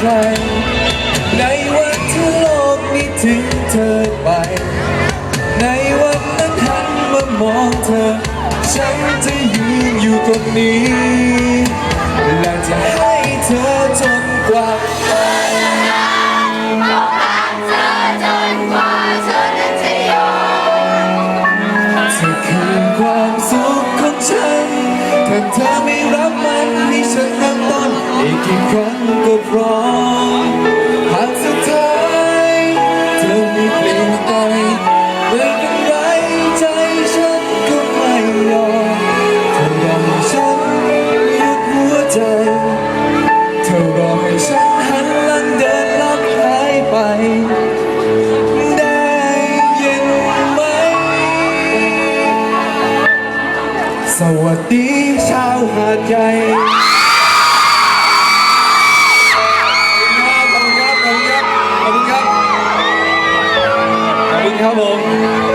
ใคร ในวันที่โลกนี้ถึงเธอไป ในวันนั้นหันมามองเธอ ฉันจะยืนอยู่ตรงนี้ และจะให้เธอจนกว่าเธอคือความสุขของฉัน ถ้าเธอไม่รับมันให้ฉันเริ่มต้นอีกกี่ครั้ ใจเธอรอให้ฉันหันหลังเดินลับหายไป ได้ยินไหม สวัสดีชาวหาดใหญ่ขอบคุณครับ ขอบคุณครับ ขอบคุณครับขอบคุณครับผม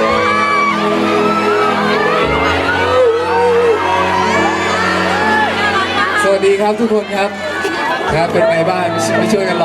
ดีครับทุกคนครับ ครับเป็นไงบ้างไม่ช่วยกันรอ